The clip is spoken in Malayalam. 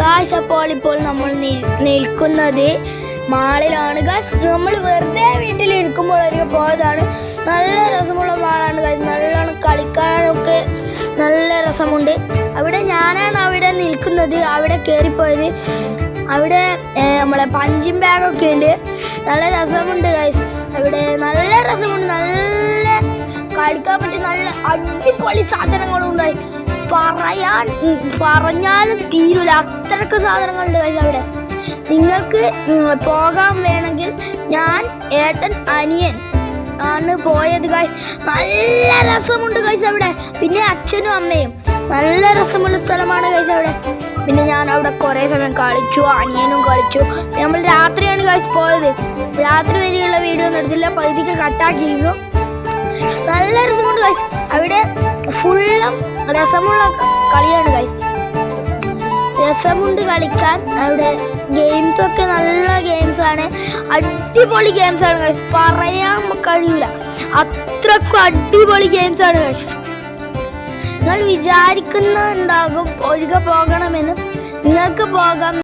ഗായ്സ് അപ്പോൾ ഇപ്പോൾ നമ്മൾ നിൽക്കുന്നത് മാളിലാണ്. ഗായ്സ് നമ്മൾ വെറുതെ വീട്ടിലിരിക്കുമ്പോഴൊക്കെ പോയതാണ് നല്ല രസമുള്ള മാളാണ്. ഗായ്സ് നല്ലോണം കളിക്കാനൊക്കെ നല്ല രസമുണ്ട്. അവിടെ ഞാനാണ് അവിടെ നിൽക്കുന്നത്. അവിടെ കയറിപ്പോയത്. അവിടെ നമ്മളെ പഞ്ചിങ് ബാഗൊക്കെ ഉണ്ട്. നല്ല രസമുണ്ട് ഗൈസ് അവിടെ നല്ല രസമുണ്ട്. നല്ല കളിക്കാൻ പറ്റിയ നല്ല അടിപൊളി സാധനങ്ങളും ഉണ്ടായി പറയാൻ പറഞ്ഞാലും തീരൂല. അത്രയ്ക്ക് സാധനങ്ങളുണ്ട് കഴിഞ്ഞ അവിടെ. നിങ്ങൾക്ക് പോകാൻ വേണമെങ്കിൽ ഞാൻ ഏട്ടൻ അനിയൻ ആണ് പോയത് ഗൈസ് നല്ല രസമുണ്ട് ഗൈസ് അവിടെ. പിന്നെ അച്ഛനും അമ്മയും. നല്ല രസമുള്ള സ്ഥലമാണ് ഗൈസ് അവിടെ. പിന്നെ ഞാൻ അവിടെ കുറേ സമയം കളിച്ചു അനിയനും കളിച്ചു. നമ്മൾ രാത്രിയാണ് ഗൈസ് പോയത്. രാത്രി വരെയുള്ള വീഡിയോ ഒന്നും എടുത്തില്ല. പകുതിക്ക് കട്ടാക്കിയിരുന്നു നല്ല രസമുണ്ട് ഗൈസ് ഫുള്ളും രസമുള്ള കളിയാണ് ഗൈസ് രസമുണ്ട് കളിക്കാൻ. അവിടെ ഗെയിംസ് ഒക്കെ നല്ല ഗെയിംസ് ആണ്. അടിപൊളി ഗെയിംസ് ആണ് ഗൈസ് പറയാൻ കഴിയില്ല. അത്രക്കും അടിപൊളി ഗെയിംസ് ആണ് ഗൈസ് നിങ്ങൾ വിചാരിക്കുന്നുണ്ടാകും ഒഴുക പോകണമെന്ന് നിങ്ങൾക്ക് പോകാം